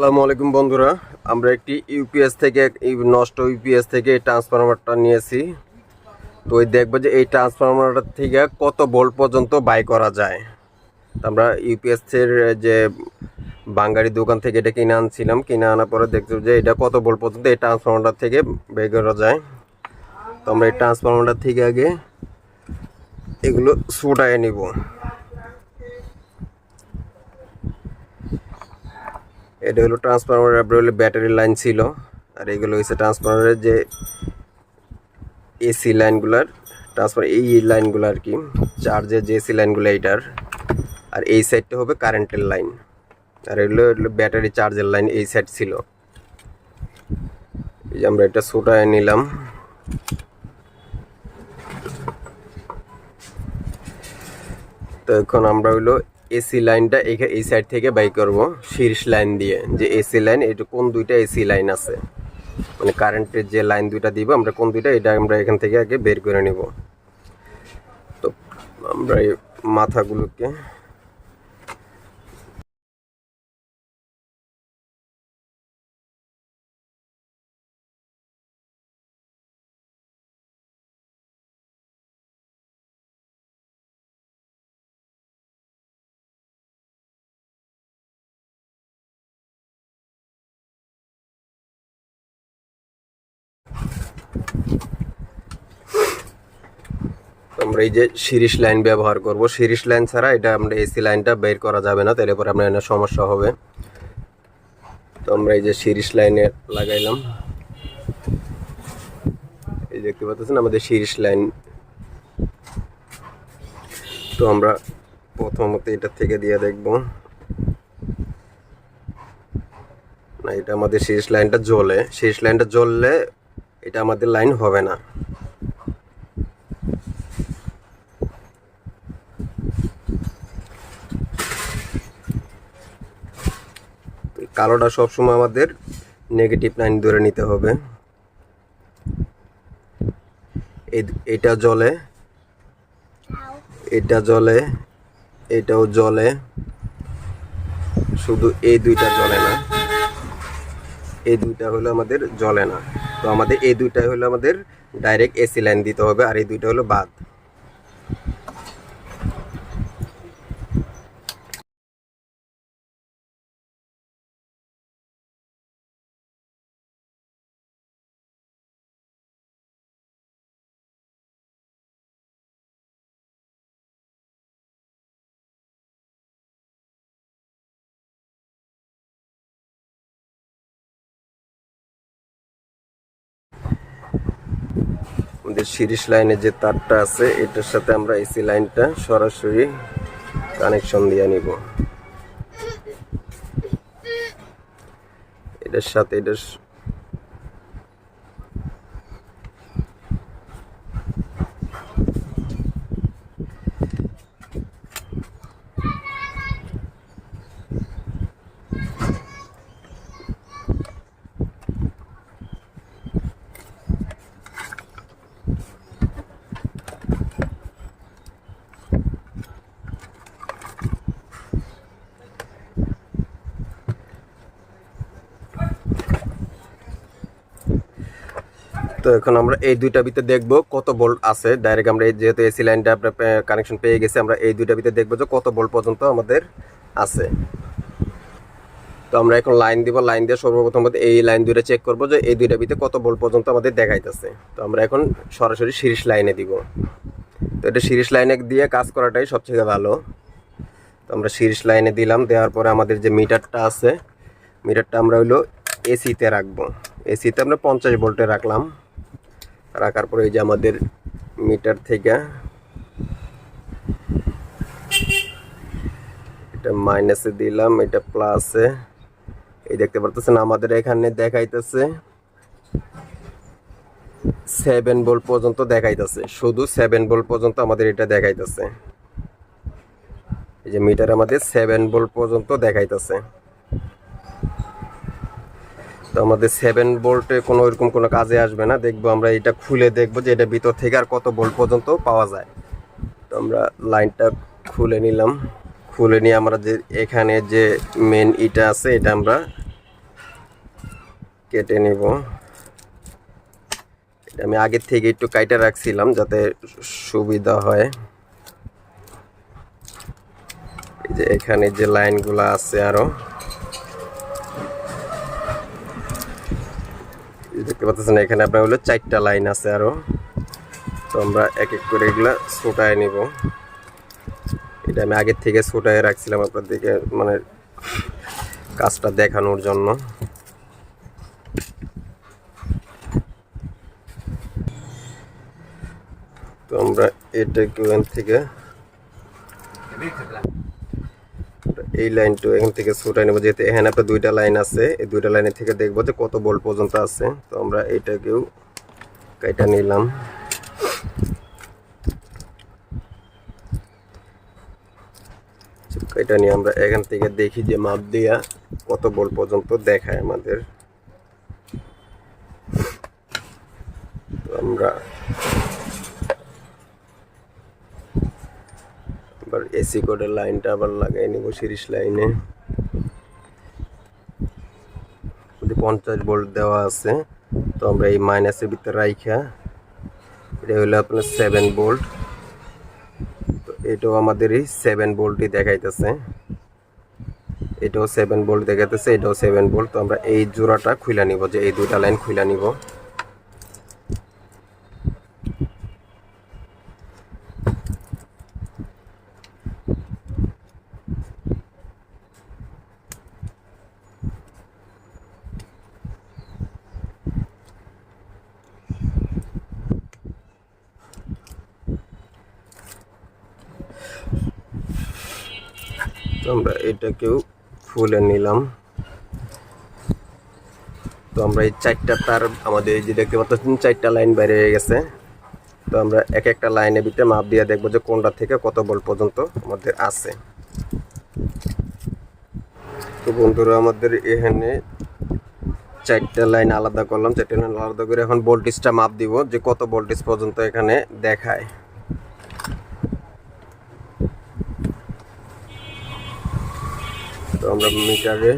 আসসালামু আলাইকুম বন্ধুরা, আমরা একটি ইউপিএস থেকে নষ্ট ইউপিএস থেকে এই ট্রান্সফরমারটা নিয়েছি। তো ওই দেখব যে এই ট্রান্সফরমারটা থেকে কত ভোল্ট পর্যন্ত বাই করা যায়। আমরা ইউপিএস এর যে বাঙালি দোকান থেকে এটা কিনে আনছিলাম, কিনে আনার পরে দেখতে যে এটা কত ভোল্ট পর্যন্ত এই ট্রান্সফরমারটা থেকে বের করা যায়। তো আমরা এই ট্রান্সফরমারটা থেকে আগে এগুলো সুটায় নিব। এটা হলো ট্রান্সফরমার আপনার হলো ব্যাটারি লাইন ছিল। আর এগুলো হচ্ছে ট্রান্সফরমারের যে এসি লাইনগুলার ট্রান্সফার এই লাইনগুলো আর কি চার্জের যে এসি লাইনগুলো এইটার। আর এই সাইডটা হবে কারেন্টের লাইন আর এগুলো ব্যাটারি চার্জের লাইন এই সাইড ছিল। এই যে আমরা এটা সুটায় নিলাম। তো এখন আমরা হইল এসি লাইনটা এই সাইড থেকে বাই করব, শীর্ষ লাইন দিয়ে। যে এসি লাইন এটা কোন দুইটা এসি লাইন আছে? মানে কারেন্টের যে লাইন দুইটা দিব, আমরা কোন দুইটা, এটা আমরা এখান থেকে আগে বের করে নিব। তো আমরা এই মাথাগুলোকে আমরা এই যে সিরিজ লাইন ব্যবহার করব। সিরিজ লাইন ছাড়া এটা আমরা এসি লাইনটা বের করা যাবে না, তাহলে পরে আপনার এখানে সমস্যা হবে। তো আমরা এই যে সিরিজ লাইনে লাগাইলাম। এই যে দেখতে পাচ্ছেন আমাদের সিরিজ লাইন। তো আমরা প্রথমত এটা থেকে দিয়ে দেখব। না, এটা আমাদের সিরিজ লাইনটা জ্বলে। সিরিজ লাইনটা জ্বললে এটা আমাদের লাইন হবে না। কালোটা সবসময় আমাদের নেগেটিভ লাইন ধরে নিতে হবে। এটা জলে এটা জলে এটাও জলে শুধু এই দুইটা জলে না। এই দুইটা হলো আমাদের জলে না। তো আমাদের এই দুইটা হলো আমাদের ডাইরেক্ট এসি লাইন দিতে হবে আর এই দুইটা হলো বাদ। আমাদের সিরিজ লাইনে যে তারটা আছে, এটার সাথে আমরা এসি লাইনটা সরাসরি কানেকশন দিয়ে নিব। এটার সাথে, এটার এখন আমরা এই দুইটা ভিতরে দেখব কত বোল্ট আছে। ডাইরেক্ট আমরা এই যেহেতু এসি লাইনটা আমরা কানেকশন পেয়ে গেছি, আমরা এই দুইটা ভিতরে দেখব যে কত ভোল্ট পর্যন্ত আমাদের আছে। তো আমরা এখন লাইন দিব লাইন দিয়ে সর্বপ্রথম এই লাইন দুইটা চেক করব যে এই দুইটা ভিতরে কত ভোল্ট পর্যন্ত আমাদের দেখাইতেছে। তো আমরা এখন সরাসরি সিরিজ লাইনে দিব। তো এটা সিরিজ লাইনে দিয়ে কাজ করাটাই সবথেকে ভালো। তো আমরা সিরিজ লাইনে দিলাম, দেওয়ার পরে আমাদের যে মিটারটা আছে, মিটারটা আমরা হইল এসিতে রাখব। এসিতে আমরা পঞ্চাশ ভোল্টে রাখলাম। রাখার পরে এই যে আমাদের মিটার থেকে এটা মাইনাসে দিলাম, এটা প্লাসে এই দেখতে পারতেছেন, আমাদের এখানে দেখাইতেছে সেভেন বল পর্যন্ত দেখাইতেছে। শুধু সেভেন বল পর্যন্ত আমাদের এটা দেখাইতেছে। এই যে মিটার আমাদের সেভেন বল পর্যন্ত দেখাইতেছে। তো আমাদের সেভেন বোল্টে কোনো এরকম কোনো কাজে আসবে না। দেখব আমরা এটা খুলে দেখব যে এটা ভিতর থেকে আর কত বোল্ট পর্যন্ত পাওয়া যায়। তো আমরা লাইনটা খুলে নিলাম। খুলে নিয়ে আমরা যে এখানে যে মেন ইটা আছে, এটা আমরা কেটে নিব। এটা আমি আগের থেকে একটু কাইটা রাখছিলাম যাতে সুবিধা হয়। এই যে এখানে যে লাইনগুলো আছে আরও। দেখতে পাচ্ছেন, এখানে আপনার হলো চারটা লাইন আছে আরও। তো আমরা এক এক করে এগুলা ছোটায় নিব। এটা আমি আগের থেকে ছোটায় রাখছিলাম আপনাদেরকে মানে কাজটা দেখানোর জন্য। তো আমরা এটা থেকে এই লাইনটা এখান থেকে ছোটাই নেব যেহেতু এখানে আপনার দুইটা লাইন আছে। এই দুইটা লাইনের থেকে দেখব যে কত বল পর্যন্ত আছে। তো আমরা এইটাকেও কাইটা নিলাম। এটা নিয়ে আমরা এখান থেকে দেখি যে মাপ দিয়া কত বল পর্যন্ত দেখায় আমাদের। আমরা আবার এসি কোডের লাইনটা আবার লাগাই নিব সিরিজ লাইনে পঞ্চাশ ভোল্ট দেওয়া আছে, তো আমরা এই মাইনাসের ভিতরে রাইখা। এটা হলো আপনার সেভেন ভোল্ট তো এটাও আমাদের এই সেভেন ভোল্টই দেখাইতেছে। এটাও সেভেন ভোল্ট দেখাইতেছে, এটাও সেভেন ভোল্ট তো আমরা এই জোড়াটা খুলে নিব, যে এই দুইটা লাইন খুলে নিব। আমরা এটাকেও ফুলে নিলাম। তো আমরা এই চারটা তার আমাদের এই যে দেখতে পাচ্ছেন, চারটা লাইন বাইরে হয়ে গেছে। তো আমরা এক একটা লাইনের ভিতরে মাপ দিয়ে দেখব যে কোনটা থেকে কত বল পর্যন্ত আমাদের আছে। তো বন্ধুরা, আমাদের এখানে চারটা লাইন আলাদা করলাম, চারটা লাইন আলাদা করে এখন ভোল্টেজটা মাপ দিব যে কত ভোল্টেজ পর্যন্ত এখানে দেখায়। তো আমরা মিটারে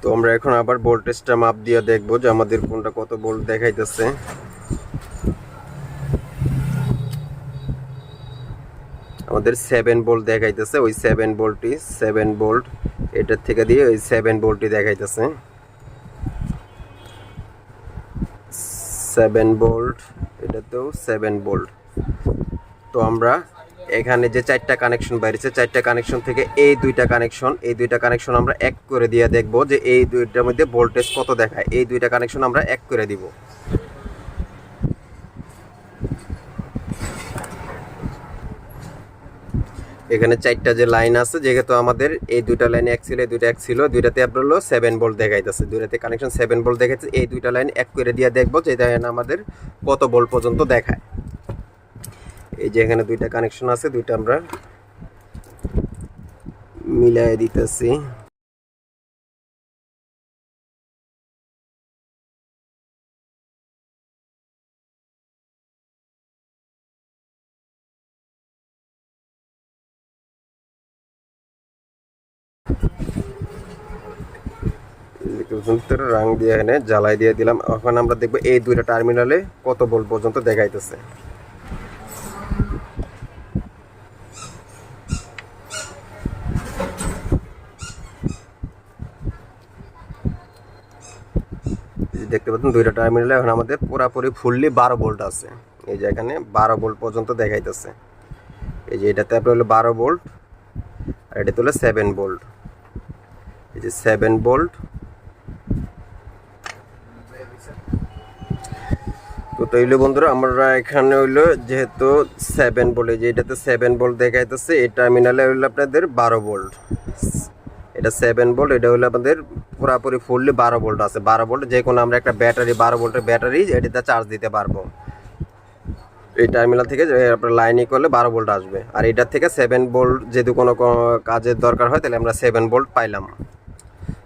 তো আমরা এখন আবার ভোল্টেজটা মাপ দিয়ে দেখব যে আমাদের কোনটা কত ভোল্ট দেখাইতেছে। আমাদের সেভেন ভোল্ট দেখাইতেছে, ওই সেভেন ভোল্টই সেভেন ভোল্ট এটার থেকে দিয়ে ওই সেভেন ভোল্টই দেখাইতেছে। সেভেন ভোল্ট এটাতেও সেভেন ভোল্ট তো আমরা এখানে যে চারটা কানেকশন বাইরেছে, চারটা কানেকশন থেকে এই দুইটা কানেকশন এই দুইটা কানেকশন আমরা এক করে দিয়ে দেখব যে এই দুইটার মধ্যে ভোল্টেজ কত দেখায়। এই দুইটা কানেকশন আমরা এক করে দিব। এখানে চারটা যে লাইন আছে, যেহেতু আমাদের এই দুইটা লাইন এক ছিল, এই দুইটা এক ছিল, দুইটাতে আপনার হলো সেভেন ভোল্ট দেখাইতেছে। দুইটাতে কানেকশন সেভেন ভোল্ট দেখাইছে এই দুইটা লাইন এক করে দিয়ে দেখব যে আমাদের কত ভোল্ট পর্যন্ত দেখায়। এই যে এখানে দুইটা কানেকশন আছে, দুইটা আমরা মিলাই দিতেছি। রাং দিয়ে এখানে জ্বালাই দিয়ে দিলাম। এখন আমরা দেখব এই দুইটা টার্মিনালে কত বল পর্যন্ত দেখাইতেছে। দেখতে পাচ্ছেন, দুইটা টার্মিনালে এখন আমাদের পুরাপুরি ফুললি বারো ভোল্ট আছে। এই যে এখানে বারো ভোল্ট পর্যন্ত দেখাইতেছে। এই যে এটাতে আপনার হলো বারো ভোল্ট আর এটাতে হলো সেভেন ভোল্ট এই যে সেভেন ভোল্ট তো তৈল বন্ধুরা, আমরা এখানে হইল যেহেতু সেভেন ভোল্ট যে এটাতে সেভেন ভোল্ট দেখাইতেছে, এই টার্মিনালে হইল আপনাদের বারো ভোল্ট এটা সেভেন ভোল্ট এটা হলো আমাদের পুরাপুরি ফুললি বারো ভোল্ট আছে। বারো ভোল্ট যে কোনো আমরা একটা ব্যাটারি বারো ভোল্টের ব্যাটারি এটাতে চার্জ দিতে পারব। এই টার্মিনাল থেকে আপনার লাইনই করলে বারো ভোল্ট আসবে। আর এটার থেকে সেভেন ভোল্ট যদি কোনো কাজের দরকার হয়, তাহলে আমরা সেভেন ভোল্ট পাইলাম।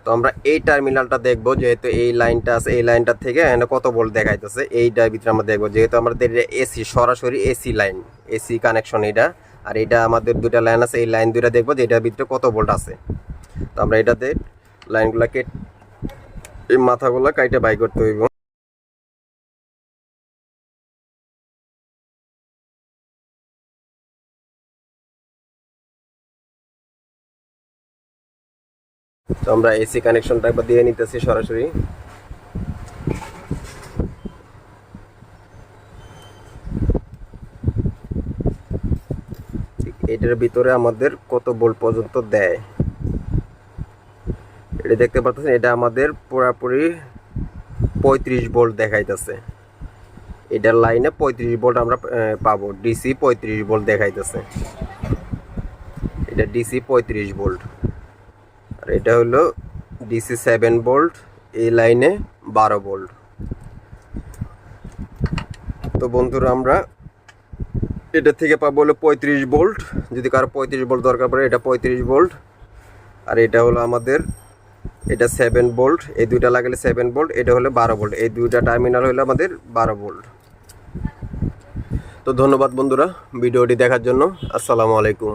তো আমরা এই টার্মিনালটা দেখব, যেহেতু এই লাইনটা আছে, এই লাইনটা থেকে কত ভোল্ট দেখাইতেছে, এইটার ভিতরে আমরা দেখব। যেহেতু আমাদের এসি সরাসরি এসি লাইন এসি কানেকশন এটা। আর এটা আমাদের দুটা লাইন আছে, এই লাইন দুটা দেখব যে এটার ভিতরে কত ভোল্ট আছে। তো আমরা এটাতে লাইনগুলোকে এই মাথাগুলো কাইটা বাই করতে হইব। তো আমরা এসি কানেকশনটা একবার দিয়ে নিতেছি সরাসরি। এটার ভিতরে আমাদের কত ভোল্ট পর্যন্ত দেয়? এটা দেখতে পাচ্ছেন এটা আমাদের পুরাপুরি পঁয়ত্রিশ ভোল্ট দেখাইতেছে। এটার লাইনে পঁয়ত্রিশ ভোল্ট আমরা পাবো। ডিসি পঁয়ত্রিশ ভোল্ট দেখাইতেছে। এটা ডিসি পঁয়ত্রিশ ভোল্ট আর এটা হলো ডিসি সেভেন ভোল্ট এই লাইনে বারো ভোল্ট তো বন্ধুরা, আমরা এটা থেকে পাবো হলো পঁয়ত্রিশ ভোল্ট যদি কারও পঁয়ত্রিশ ভোল্ট দরকার পড়ে, এটা পঁয়ত্রিশ ভোল্ট আর এটা হলো আমাদের এটা সেভেন বোল্ট এই দুইটা লাগালে সেভেন বোল্ট এটা হলো বারো বোল্ট এই দুইটা টার্মিনাল হলো আমাদের বারো বোল্ট তো ধন্যবাদ বন্ধুরা ভিডিওটি দেখার জন্য। আসসালামু আলাইকুম।